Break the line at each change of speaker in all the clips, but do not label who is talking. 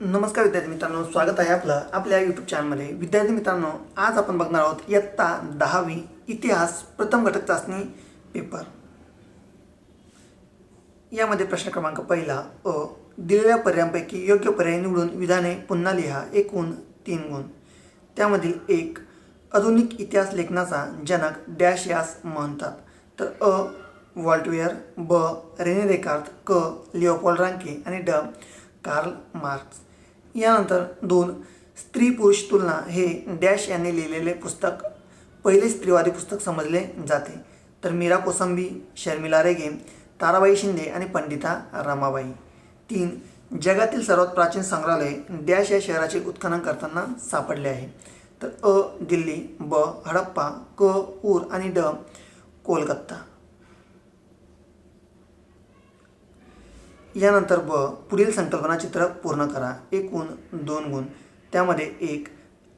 नमस्कार विद्यार्थी मित्रांनो स्वागत आहे आपलं आपल्या यूट्यूब चॅनलमध्ये विद्यार्थी मित्रांनो आज आपण बघणार आहोत इयत्ता दहावी इतिहास प्रथम घटक चाचणी पेपर यामध्ये प्रश्न क्रमांक पहिला अ दिलेल्या पर्यायांपैकी योग्य पर्याय निवडून विधाने पुन्हा लिहा एकूण तीन गुण. त्यामधील एक आधुनिक इतिहास लेखनाचा जनक डॅश यास म्हणतात. तर अ वॉल्टवेअर ब रेने देकार्त क लिओपॉल रांके आणि ड कार्ल मार्क्स. यानंतर दोन स्त्री पुरुष तुलना हे डॅश यांनी लिहिलेले पुस्तक पहिले स्त्रीवादी पुस्तक समजले जाते. तर मीरा कोसंबी शर्मिला रेगे ताराबाई शिंदे आणि पंडिता रमाबाई. तीन जगातील सर्वात प्राचीन संग्रहालय डॅश या शहराचे उत्खनन करताना सापडले आहे. तर अ दिल्ली ब हडप्पा क ऊर आणि ड कोलकाता. यानंतर ब पुढील संकल्पना चित्र पूर्ण करा. एकूण दोन गुण. त्यामध्ये एक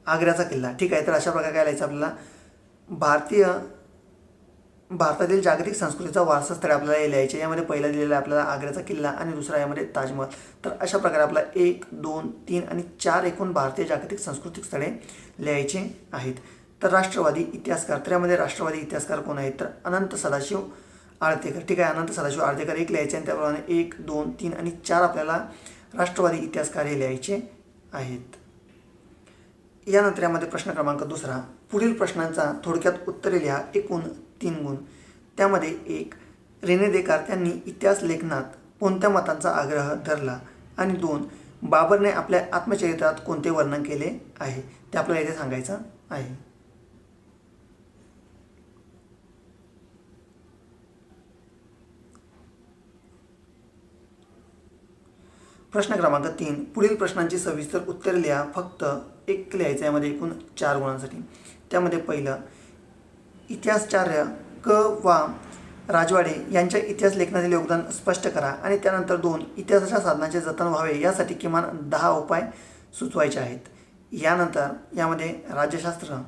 आग्र्याचा किल्ला. ठीक आहे तर अशा प्रकारे काय लिहायचं आपल्याला? भारतीय भारतातील जागतिक संस्कृतीचा वारसा स्थळे आपल्याला हे लिहायचे यामध्ये पहिला दिलेला आहे आपल्याला आग्र्याचा किल्ला आणि दुसरा यामध्ये ताजमहल. तर अशा प्रकारे आपला एक दोन तीन आणि चार एकूण भारतीय जागतिक सांस्कृतिक स्थळे लिहायचे आहेत. तर राष्ट्रवादी इतिहासकार तर यामध्ये राष्ट्रवादी इतिहासकार कोण आहेत? तर अनंत सदाशिव आळतेकर ठीक आहे अनंत सदाशिव आळतेकर एक लिहायचे आणि त्याप्रमाणे एक दोन तीन आणि चार आपल्याला राष्ट्रवादी इतिहासकार हे लिहायचे आहेत. यानंतर यामध्ये प्रश्न क्रमांक दुसरा. पुढील प्रश्नांचा थोडक्यात उत्तरे लिहा. एकूण तीन गुण. त्यामध्ये एक रेने देकार त्यांनी इतिहास लेखनात कोणत्या मतांचा आग्रह धरला? आणि दोन बाबरने आपल्या आत्मचरित्रात कोणते वर्णन केले आहे? ते आपल्याला इथे सांगायचं आहे. प्रश्न क्रमांक तीन. पुढील प्रश्नांची सविस्तर उत्तर लिहा. फक्त एक लिहायचं यामध्ये एकूण चार गुणांसाठी. त्यामध्ये पहिलं इतिहासचार्य क. वा. राजवाडे यांच्या इतिहास लेखनातील योगदान स्पष्ट करा आणि त्यानंतर दोन इतिहासाच्या साधनाचे जतन व्हावे यासाठी किमान दहा उपाय सुचवायचे आहेत. यानंतर यामध्ये राज्यशास्त्र.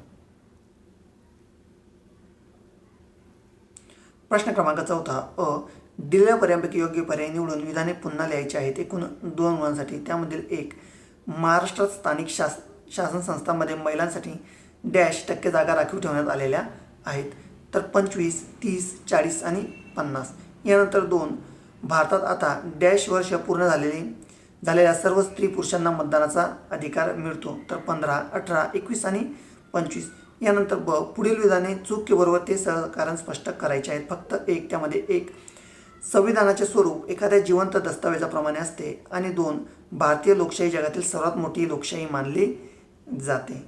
प्रश्न क्रमांक चौथा अ. दिलेल्या पर्यायांपैकी योग्य पर्याय निवडून विधाने पुन्हा लिहायची आहेत. एकूण दोन गुणांसाठी त्यामधील एक महाराष्ट्रात स्थानिक शास शासन संस्थांमध्ये महिलांसाठी डॅश टक्के जागा राखीव ठेवण्यात आलेल्या आहेत. तर पंचवीस तीस चाळीस आणि पन्नास. यानंतर दोन भारतात आता डॅश वर्ष पूर्ण झालेली झालेल्या सर्व स्त्री पुरुषांना मतदानाचा अधिकार मिळतो. तर पंधरा अठरा एकवीस आणि पंचवीस. यानंतर ब पुढील विधाने चूक बरोबर ते सहकारण स्पष्ट करायचे आहेत. फक्त एक त्यामध्ये एक संविधानाचे स्वरूप एखाद्या जिवंत दस्तावेजाप्रमाणे असते आणि दोन भारतीय लोकशाही जगातील सर्वात मोठी लोकशाही मानली जाते.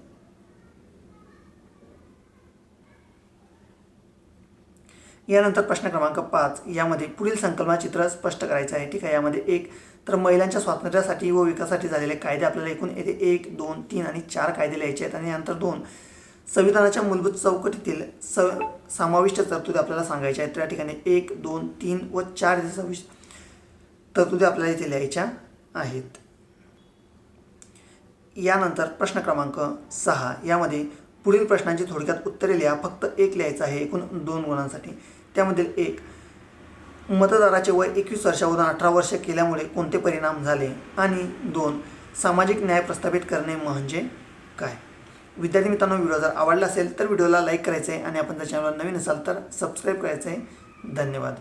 यानंतर प्रश्न क्रमांक पाच. यामध्ये पुढील संकल्पना चित्र स्पष्ट करायचं आहे. ठीक आहे यामध्ये एक तर महिलांच्या स्वातंत्र्यासाठी व विकासासाठी झालेले कायदे आपल्याला एकूण येथे एक दोन तीन आणि चार कायदे लिहायचे आहेत. आणि यानंतर दोन संविधानाच्या मूलभूत चौकटीतील स समाविष्ट तरतुदी आपल्याला सांगायच्या आहेत. त्या ठिकाणी एक दोन तीन व चार इथे समाविष्ट तरतुदी आपल्याला इथे लिहायच्या आहेत. यानंतर प्रश्न क्रमांक सहा. यामध्ये पुढील प्रश्नांची थोडक्यात उत्तरे लिहा. फक्त एक लिहायचं आहे एकूण दोन गुणांसाठी. त्यामधील एक मतदाराचे वय एकवीस वर्षावरून अठरा वर्ष केल्यामुळे कोणते परिणाम झाले? आणि दोन सामाजिक न्याय प्रस्थापित करणे म्हणजे काय? विद्यार्थी मित्रांनो व्हिडिओ जर आवडला असेल तर व्हिडिओला लाईक करायचं आहे आणि आपण जर चॅनलवर नवीन असाल तर सबस्क्राईब करायचं आहे धन्यवाद.